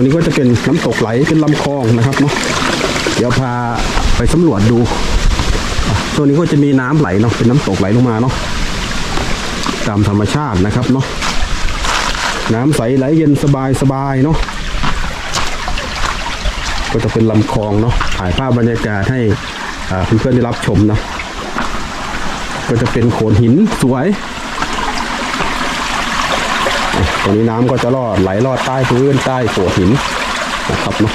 รงนี้ก็จะเป็นน้ำตกไหลเป็นลำคลองนะครับเนาะเดี๋ยวพาไปสำรวจดูอะช่วงนี้ก็จะมีน้ำไหลเนาะเป็นน้ำตกไหลลงมาเนาะตามธรรมชาตินะครับเนาะน้ำใสไหลเย็นสบายสบายเนาะก็จะเป็นลำคลองเนาะถ่ายภาพบรรยากาศให้เพื่อนๆได้รับชมนะก็จะเป็นโขดหินสวย ตรงนี้น้ำก็จะลอดไหลลอดใต้พื้นใต้โขดหินนะครับเนาะ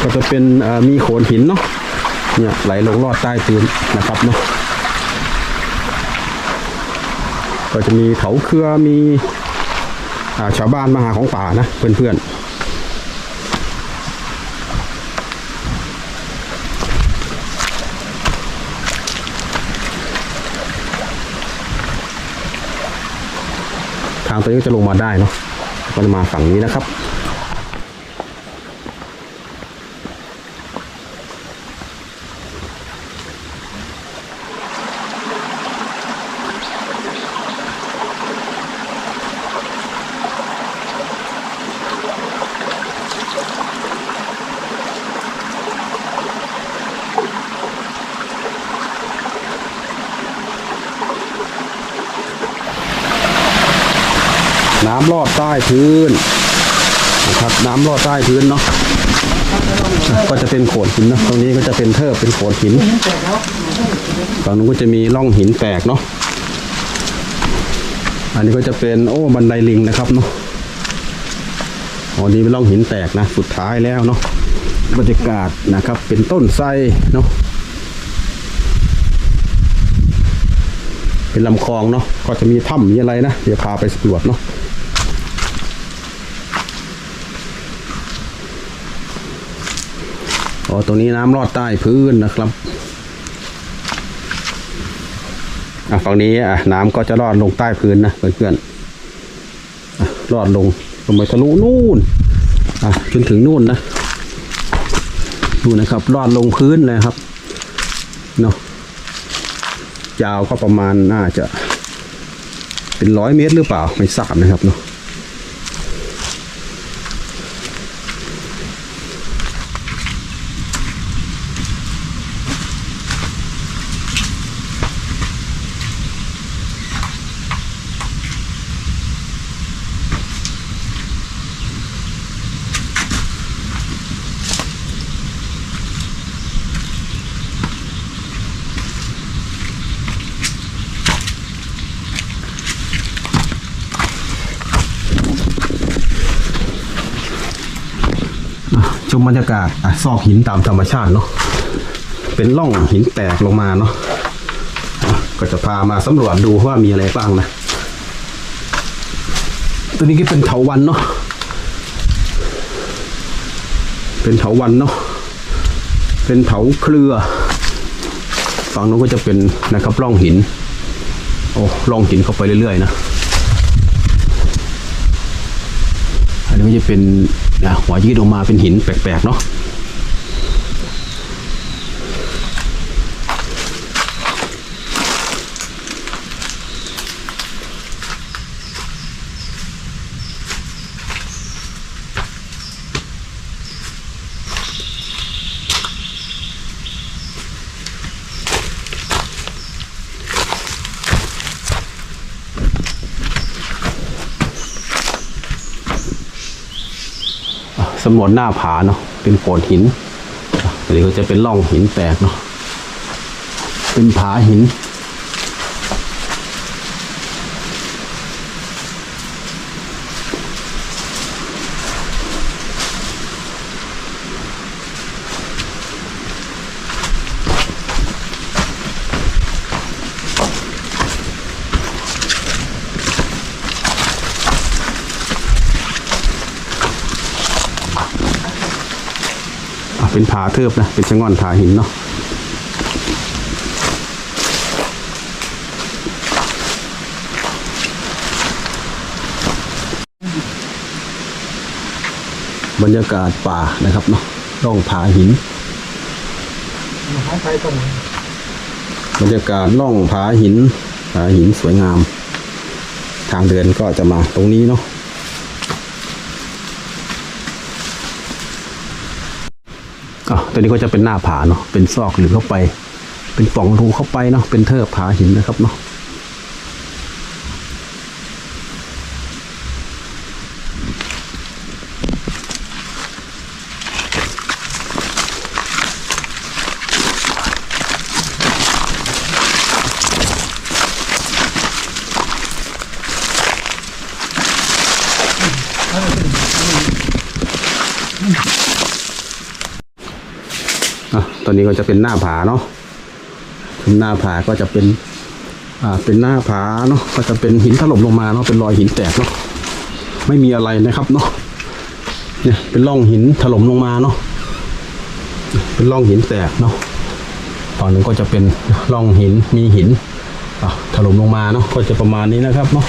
ก็จะเป็นมีโขดหินเนาะเนี่ยไหลลงลอดใต้พื้นนะครับเนาะก็จะมีเถาเครือมีอชาวบ้านมาหาของป่านะเพื่อนๆางตัวนี้ก็จะลงมาได้เนาะก็จะมาฝั่งนี้นะครับ น้ำลอดใต้พื้นนะครับน้ำลอดใต้พื้นเนาะก็จะเป็นโขดหินนะตรงนี้ก็จะเป็นเทิบเป็นโขดหินฝั่งนู้นก็จะมีร่องหินแตกเนาะอันนี้ก็จะเป็นโอ้บันไดลิงนะครับเนาะอ๋อนี่เป็นร่องหินแตกนะสุดท้ายแล้วเนาะบรรยากาศนะครับ เป็นต้นไทรเนาะเป็นลำคลองเนาะก็จะมีถ้ำมีอะไรนะ เดี๋ยวพาไปสำรวจเนาะ อ๋อตรงนี้น้ำลอดใต้พื้นนะครับอะฝั่งนี้อะน้ำก็จะลอดลงใต้พื้นนะเพื่อนๆอะลอดลงลงไปทะลุนู่นอะจนถึงนู่นนะนู่นะครับลอดลงพื้นเลยครับเนาะยาวก็ประมาณน่าจะ เป็นร้อยเมตรหรือเปล่าไม่ทราบนะครับเนาะ ชมบรรยากาศอะซอกหินตามธรรมชาติเนาะเป็นร่องหินแตกลงมาเนาะะก็จะพามาสำรวจดูว่ามีอะไรบ้างนะ ตัวนี้ก็เป็นเถาวันเนาะเป็นเถาวันเนาะเป็นเถาเครือฝั่งนู้นก็จะเป็นนะครับร่องหิน โอ้ร่องหินเข้าไปเรื่อยๆนะอันนี้ก็จะเป็น หัวยืดออกมาเป็นหินแปลกๆเนาะ สำรวจหน้าผาเนาะเป็นโขดหินอันนี้ก็จะเป็นร่องหินแตกเนาะเป็นผาหิน เป็นผาเทิบนะ เป็นชะง่อนผาหินเนาะบรรยากาศป่านะครับเนาะร่องผาหินบรรยากาศร่องผาหินผาหินสวยงาม ทางเดินก็จะมาตรงนี้เนาะอะ ตัวนี้ก็จะเป็นหน้าผาเนาะเป็นซอกหรือเข้าไป เป็นป่องรูเข้าไปเนาะเป็นเทิบผาหินนะครับเนาะ อะ ตอนนี้ก็จะเป็นหน้าผาเนาะหน้าผาก็จะเป็น อ่า เป็นหน้าผาเนาะ ก็จะเป็นหินถล่มลงมาเนาะ เป็นรอยหินแตกเนาะ ไม่มีอะไรนะครับเนาะ เนี่ย เป็นร่องหินถล่มลงมาเนาะ เป็นร่องหินแตกเนาะฝั่งหนึ่งก็จะเป็นร่องหิน มีหินอะถล่มลงมาเนาะ ก็จะประมาณนี้นะครับเนาะ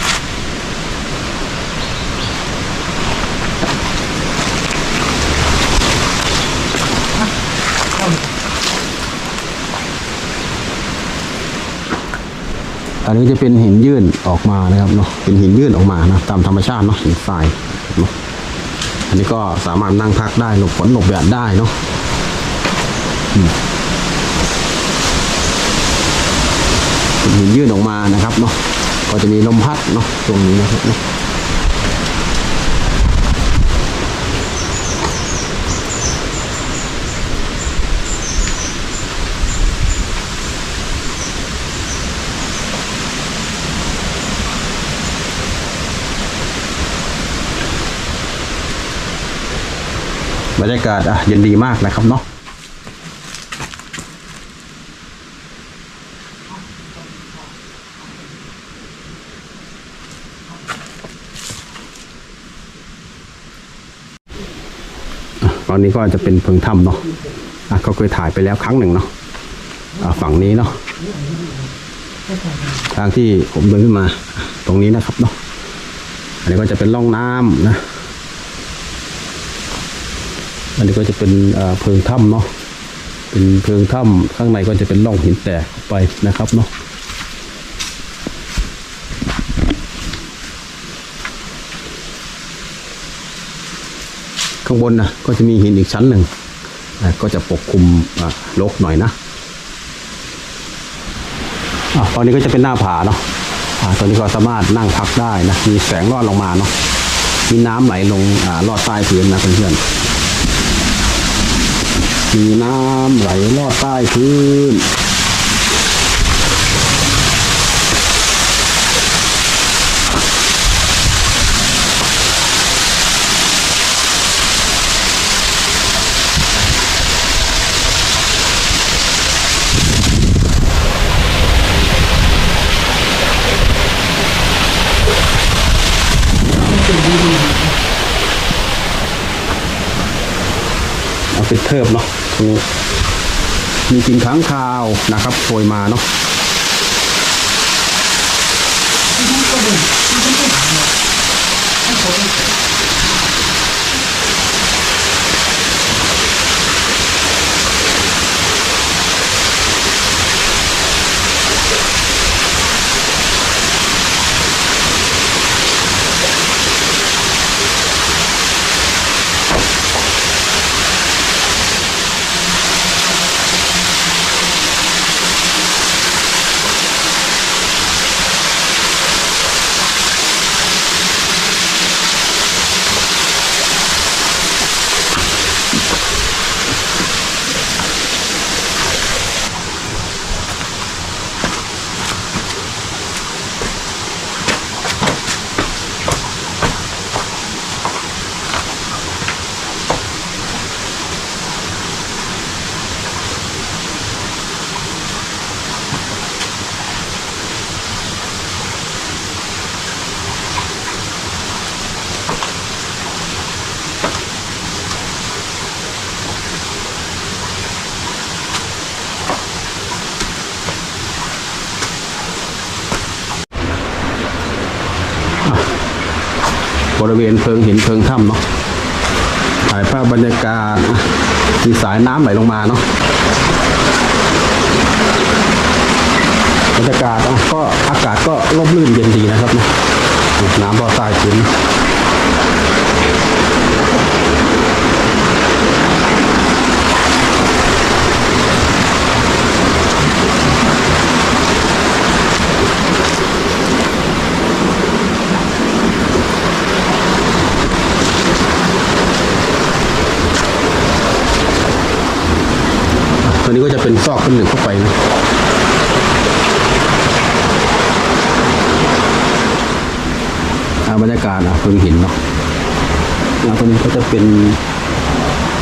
อันนี้จะเป็นหินยื่นออกมานะครับเนาะเป็นหินยื่นออกมานะตามธรรมชาติเนาะหินทรายเนาะอันนี้ก็สามารถนั่งพักได้หลบฝนหลบแดดได้เนาะหินยื่นออกมานะครับเนาะก็จะมีลมพัดเนาะตรงนี้นะครับเนาะ บรรยากาศอะเย็นดีมากนะครับเนาะตอนนี้ก็จะเป็นเพิงถ้ำเนาะอะก็เคยถ่ายไปแล้วครั้งหนึ่งเนาะอะฝั่งนี้เนาะทางที่ผมเดินขึ้นมา ตรงนี้นะครับเนาะอันนี้ก็จะเป็นร่องน้ำนะ อันนี้ก็จะเป็นเพิงถ้ำเนาะเป็นเพิงถ้ำข้างในก็จะเป็นร่องหินแตกไปนะครับเนาะข้างบนนะก็จะมีหินอีกชั้นหนึ่งก็จะปกคลุมอะรกหน่อยนะอะตอนนี้ก็จะเป็นหน้าผาเนาะอะตอนนี้ก็สามารถนั่งพักได้นะ มีแสงรอดลงมาเนาะ มีน้ำไหลลงอลอดใต้พื้นนะเพื่อนๆ มีน้ำไหลลอดใต้พื้นเอาเป็นเทิบเนาะ ตรงนี้มีกิ่งค้างคาวนะครับโปรยมาเนาะ บริเวณเพิงหินเพิงถ้ำเนาะถ่ายภาพบรรยากาศมีสายน้ำไหลลงมาเนาะบรรยากาศอะก็อากาศก็ร่มรื่นเย็นดีนะครับนะน้ำรอใต้พื้น นี้ก็จะเป็นซอกขึ้นหนึ่งเข้าไปนะบรรยากาศอะเพิงหินเนาะแล้วตัวนี้ก็จะเป็น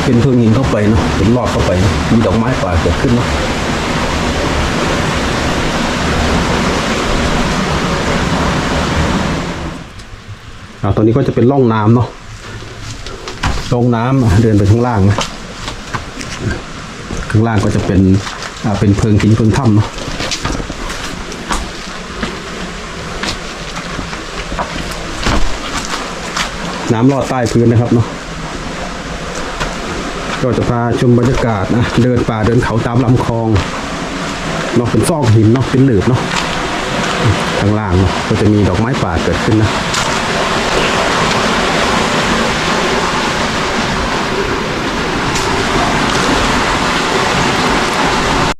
เป็นเพิงหินเข้าไปเนาะเป็นรอดเข้าไป มีดอกไม้ป่าเกิดขึ้นเนาะอ่าตัวนี้ก็จะเป็นร่องน้ำเนาะร่องน้ำเดินไปข้างล่างนะ ข้างล่างก็จะเป็นเป็นเพิงหินเพิงถ้ำเนาะน้ำลอดใต้พื้นนะครับเนาะก็จะพาชมบรรยากาศนะเดินป่าเดินเขาตามลำคลองเนาะเป็นซอกหินเนาะเป็นหลืบเนาะข้างล่างเนาะก็จะมีดอกไม้ป่าเกิดขึ้นนะ